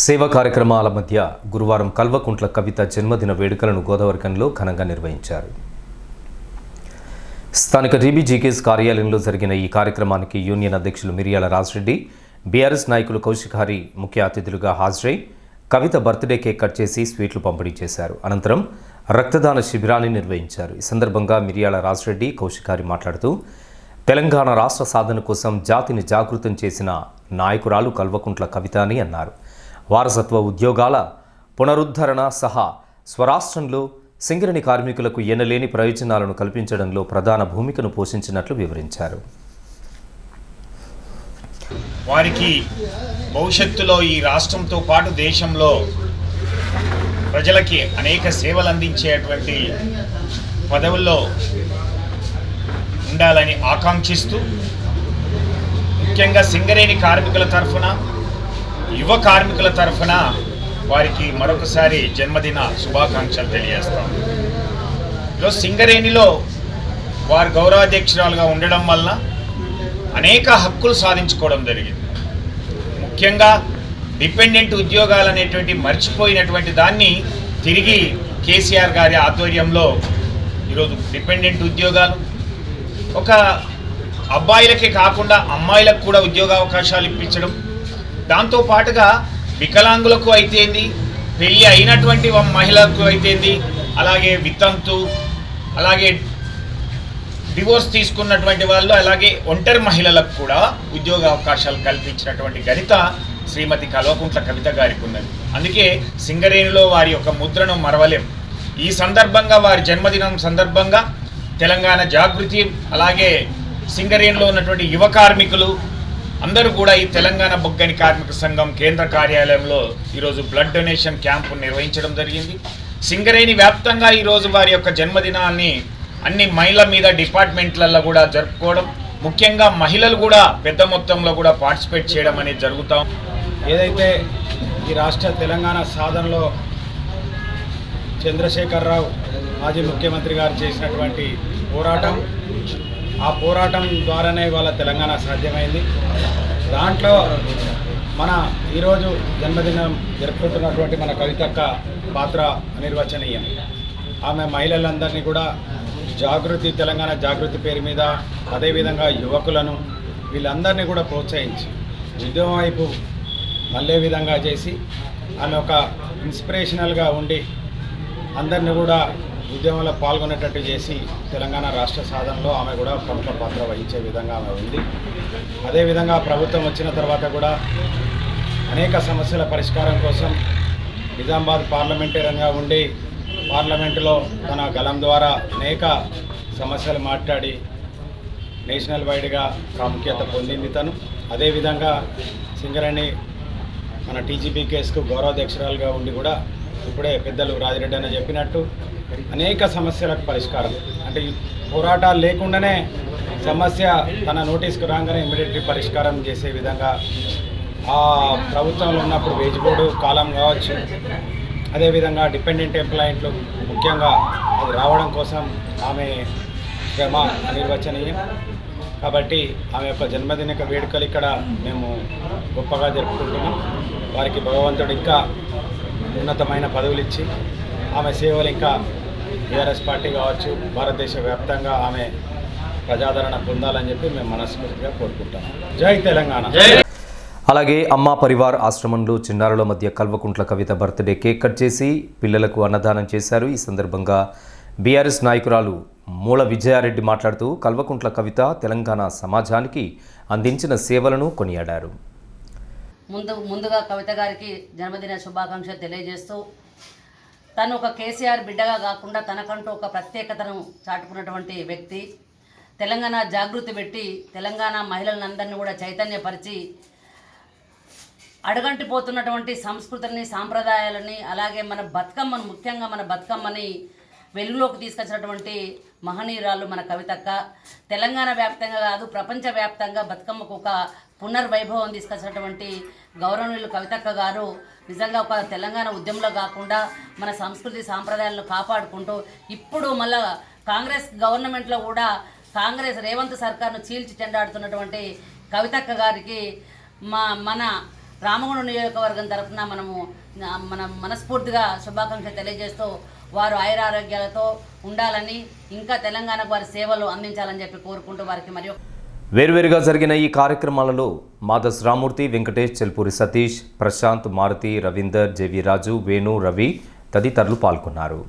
సేవా కార్యక్రమాల మధ్య గురువారం కల్వకుంట్ల కవిత జన్మదిన వేడుకలను గోదావరికంలో ఘనంగా నిర్వహించారు. స్థానిక టీబీజీకేస్ కార్యాలయంలో జరిగిన ఈ కార్యక్రమానికి యూనియన్ అధ్యక్షులు మిరియాల రాజరెడ్డి బీఆర్ఎస్ నాయకులు కౌశిక్ హరి ముఖ్య అతిథులుగా హాజరై కవిత బర్త్డే కేక్ కట్ చేసి స్వీట్లు పంపిణీ చేశారు. అనంతరం రక్తదాన శిబిరాన్ని నిర్వహించారు. ఈ సందర్భంగా మిరియాల రాజరెడ్డి కౌశిక్ హరి మాట్లాడుతూ తెలంగాణ రాష్ట్ర సాధన కోసం జాతిని జాగృతం చేసిన నాయకురాలు కల్వకుంట్ల కవిత అని అన్నారు. వారసత్వ ఉద్యోగాల పునరుద్ధరణ సహా స్వరాష్ట్రంలో సింగరణి కార్మికులకు ఎనలేని ప్రయోజనాలను కల్పించడంలో ప్రధాన భూమికను పోషించినట్లు వివరించారు. వారికి భవిష్యత్తులో ఈ రాష్ట్రంతో పాటు దేశంలో ప్రజలకి అనేక సేవలు అందించేటువంటి పదవుల్లో ఉండాలని ఆకాంక్షిస్తూ ముఖ్యంగా సింగరేణి కార్మికుల తరఫున యువ కార్మికుల తరఫున వారికి మరొకసారి జన్మదిన శుభాకాంక్షలు తెలియజేస్తాం. ఈరోజు సింగరేణిలో వారు గౌరవాధ్యక్షురాలుగా ఉండడం వలన అనేక హక్కులు సాధించుకోవడం జరిగింది. ముఖ్యంగా డిపెండెంట్ ఉద్యోగాలు అనేటువంటి మర్చిపోయినటువంటి దాన్ని తిరిగి కేసీఆర్ గారి ఆధ్వర్యంలో ఈరోజు డిపెండెంట్ ఉద్యోగాలు ఒక అబ్బాయిలకే కాకుండా అమ్మాయిలకు కూడా ఉద్యోగ అవకాశాలు ఇప్పించడం దాంతో పాటుగా వికలాంగులకు అయితేంది పెళ్ళి అయినటువంటి మహిళలకు అయితేంది అలాగే వితంతు అలాగే డివోర్స్ తీసుకున్నటువంటి వాళ్ళు అలాగే ఒంటరి మహిళలకు కూడా ఉద్యోగ అవకాశాలు కల్పించినటువంటి గణిత శ్రీమతి కల్వకుంట్ల కవిత గారికి ఉన్నది అందుకే సింగరేణిలో వారి యొక్క ముద్రను మరవలేం. ఈ సందర్భంగా వారి జన్మదినం సందర్భంగా తెలంగాణ జాగృతి అలాగే సింగరేణిలో ఉన్నటువంటి యువ కార్మికులు అందరూ కూడా ఈ తెలంగాణ బొగ్గని కార్మిక సంఘం కేంద్ర కార్యాలయంలో ఈరోజు బ్లడ్ డొనేషన్ క్యాంపు నిర్వహించడం జరిగింది. సింగరేణి వ్యాప్తంగా ఈరోజు వారి యొక్క జన్మదినాన్ని అన్ని మహిళల మీద డిపార్ట్మెంట్లలో కూడా జరుపుకోవడం ముఖ్యంగా మహిళలు కూడా పెద్ద మొత్తంలో కూడా పార్టిసిపేట్ చేయడం అనేది జరుగుతాం ఏదైతే ఈ రాష్ట్ర తెలంగాణ సాధనలో చంద్రశేఖరరావు మాజీ ముఖ్యమంత్రి గారు చేసినటువంటి పోరాటం ఆ పోరాటం ద్వారానే ఇవాళ తెలంగాణ సాధ్యమైంది. దాంట్లో మన ఈరోజు జన్మదినం జరుపుకుంటున్నటువంటి మన కవితక్క పాత్ర అనిర్వచనీయం. ఆమె మహిళలందరినీ కూడా జాగృతి తెలంగాణ జాగృతి పేరు మీద అదేవిధంగా యువకులను వీళ్ళందరినీ కూడా ప్రోత్సహించి ఉద్యమం వైపు మళ్ళే విధంగా చేసి ఆమె ఒక ఇన్స్పిరేషనల్గా ఉండి అందరిని కూడా ఉద్యమంలో పాల్గొనేటట్టు చేసి తెలంగాణ రాష్ట్ర సాధనలో ఆమె కూడా ప్రముఖ పాత్ర వహించే విధంగా ఆమె ఉంది. అదేవిధంగా ప్రభుత్వం వచ్చిన తర్వాత కూడా అనేక సమస్యల పరిష్కారం కోసం నిజామాబాద్ పార్లమెంటేరియన్గా ఉండి పార్లమెంటులో తన గలం ద్వారా అనేక సమస్యలు మాట్లాడి నేషనల్ వైడ్గా ప్రాముఖ్యత పొందింది తను. అదేవిధంగా సింగరేణి మన టీజీపీ కేసుకు గౌరవాధ్యక్షురాలుగా ఉండి కూడా ఇప్పుడే పెద్దలు రాజిరెడ్డి అని చెప్పినట్టు అనేక సమస్యలకు పరిష్కారం. అంటే ఈ పోరాటాలు లేకుండానే సమస్య తన నోటీస్కు రాగానే ఇమీడియట్లీ పరిష్కారం చేసే విధంగా ఆ ప్రభుత్వంలో ఉన్నప్పుడు వేజ్ బోర్డు కాలం కావచ్చు అదేవిధంగా డిపెండెంట్ ఎంప్లాయింట్లు ముఖ్యంగా అది రావడం కోసం ఆమె శ్రమ అనిర్వచనీయం. కాబట్టి ఆమె యొక్క జన్మదిన వేడుకలు ఇక్కడ మేము గొప్పగా జరుపుకుంటున్నాం. వారికి భగవంతుడు ఇంకా ఉన్నతమైన పదవులు ఇచ్చి ఆమె సేవలు ఇంకా టీఆర్ఎస్ పార్టీ కావచ్చు భారతదేశ వ్యాప్తంగా ఆమె ప్రజాదరణ పొందాలని చెప్పి మేము మనస్ఫూర్తిగా కోరుకుంటాం. జై తెలంగాణ. అలాగే అమ్మా పరివార్ ఆశ్రమంలో చిన్నారుల మధ్య Kalvakuntla Kavitha birthday cake cut చేసి పిల్లలకు అన్నదానం చేశారు. ఈ సందర్భంగా బీఆర్ఎస్ నాయకురాలు మూల విజయారెడ్డి మాట్లాడుతూ కల్వకుంట్ల కవిత తెలంగాణ సమాజానికి అందించిన సేవలను కొనియాడారు. ముందు ముందుగా కవిత గారికి జన్మదిన శుభాకాంక్షలు తెలియజేస్తూ తను ఒక కేసీఆర్ బిడ్డగా కాకుండా తనకంటూ ఒక ప్రత్యేకతను చాటుకున్నటువంటి వ్యక్తి. తెలంగాణ జాగృతి పెట్టి తెలంగాణ మహిళలందరినీ కూడా చైతన్యపరిచి అడగంటిపోతున్నటువంటి సంస్కృతిని సాంప్రదాయాలని అలాగే మన బతుకమ్మను ముఖ్యంగా మన బతుకమ్మని వెలుగులోకి తీసుకొచ్చినటువంటి మహనీయురాలు మన కవితక్క. తెలంగాణ వ్యాప్తంగా కాదు ప్రపంచవ్యాప్తంగా బతుకమ్మకు ఒక పునర్వైభవం తీసుకొచ్చినటువంటి గౌరవనీయులు కవితక్క గారు. నిజంగా ఒక తెలంగాణ ఉద్యమంలో కాకుండా మన సంస్కృతి సాంప్రదాయాలను కాపాడుకుంటూ ఇప్పుడు మళ్ళా కాంగ్రెస్ గవర్నమెంట్లో కూడా కాంగ్రెస్ రేవంత్ సర్కార్ను చీల్చి చెండాడుతున్నటువంటి కవితక్క గారికి మా మన రామగుండం నియోజకవర్గం తరఫున మనము మన మనస్ఫూర్తిగా శుభాకాంక్షలు తెలియజేస్తూ వారు ఆయురారోగ్యాలతో ఉండాలని ఇంకా తెలంగాణకు వారి సేవలు అందించాలని చెప్పి కోరుకుంటూ వారికి మరియు వేర్వేరుగా జరిగిన ఈ కార్యక్రమాలలో మాధస్ రామూర్తి వెంకటేష్ చెల్పూరి సతీష్ ప్రశాంత్ మారుతి రవీందర్ జేవి రాజు వేణు రవి తదితరులు పాల్గొన్నారు.